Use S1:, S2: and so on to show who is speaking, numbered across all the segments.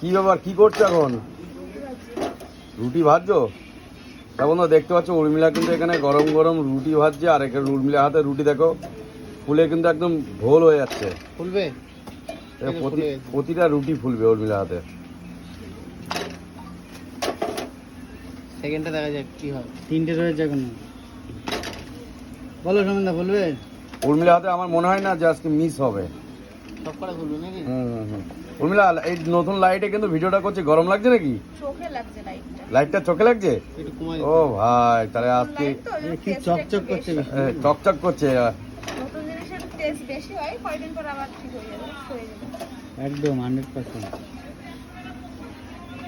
S1: কি ব্যাপার কি করছ এখন? রুটি ভাজছো? এখন তো দেখতে পাচ্ছ উর্মিলা কিন্তু এখানে গরম গরম রুটি ভাজছে আর এখানে উর্মিলা হাতে রুটি দেখো ফুলে কিন্তু একদম ভোল হয়ে যাচ্ছে। প্রতি- প্রতিটা রুটি ফুলবে উর্মিলা হাতে।
S2: সেকেন্ডটা দেখা যাক কি হয়। তিনটে রয়েছে এখন বলো সমিন্দা বলবে
S1: উর্মিলা হাতে আমার মনে হয় না যে আজকে মিস হবে। উর্মিলা এই নতুন লাইটে কিন্তু ভিডিওটা করছে গরম লাগছে নাকি?
S3: চোখে লাইটটা
S1: লাইটটা চোখে লাগছে? ও ভাই তাহলে আজকে
S2: কি চকচক করছে।
S1: চকচক করছে।
S3: নতুন জিনিসের টেস্ট বেশি হয় কয়দিন পর আবার ঠিক হয়ে যাবে হয়ে যাবে।
S2: একদম হান্ড্রেড পার্সেন্ট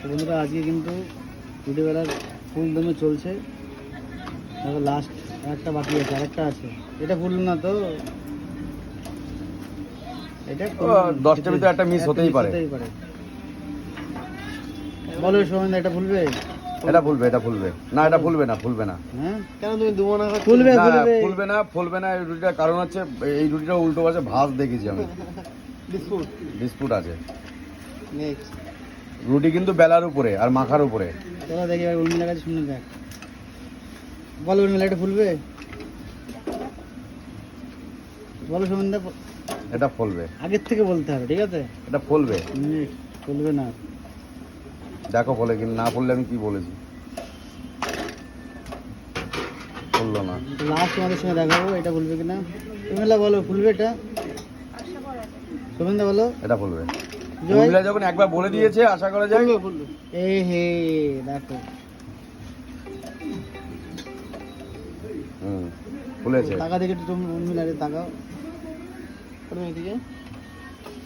S2: বন্ধুরা আজকে কিন্তু ভিডিওবেলার ফুল দমে চলছে। লাস্ট একটা বাকি আছে আরেকটা আছে। এটা ফুল না তো?
S1: দশটার ভিতরে একটা miss হতেই পারে।
S2: বলো সোমেন এটা ফুলবে
S1: এটা ফুলবে এটা ফুলবে না এটা ফুলবে না ফুলবে না।
S2: হ্যাঁ? কেন তুমি দুবো না ফুলবে
S1: না,
S2: ফুলবে
S1: না ফুলবে না এই রুটিটার কারণ হচ্ছে এই রুটিটা উল্টো পাশে ভাজ দেখেছি আমি।
S2: বিস্কুট।
S1: বিস্কুট আছে।
S2: নেক্সট
S1: রুটি কিন্তু বেলার উপরে আর মাখার উপরে।
S2: চলো দেখি উর্মিলার কাছে শুনে দেখ। বলো উর্মিলা এটা ফুলবে বলো সুমনদা
S1: এটা ফুলবে।
S2: আগের থেকে বলতে হবে ঠিক আছে?
S1: এটা ফুলবে।
S2: Next, ফুলবে না।
S1: দেখো ফলে কিন্তু না ফুললে আমি কি বলেছি? ফুললো না।
S2: লাস্ট তোমাদের সঙ্গে দেখাবো এটা ফুলবে কিনা। উর্মিলা বলো ফুলবে এটা?
S3: করা
S2: বলো।
S1: এটা ফুলবে। মহিলা যখন একবার বলে দিয়েছে আশা করা যায়?
S2: এ হে দেখো।
S1: হুম। ফুলেছে
S2: টাকা দেখে তুমি উর্মিলা টাকা এদিকে।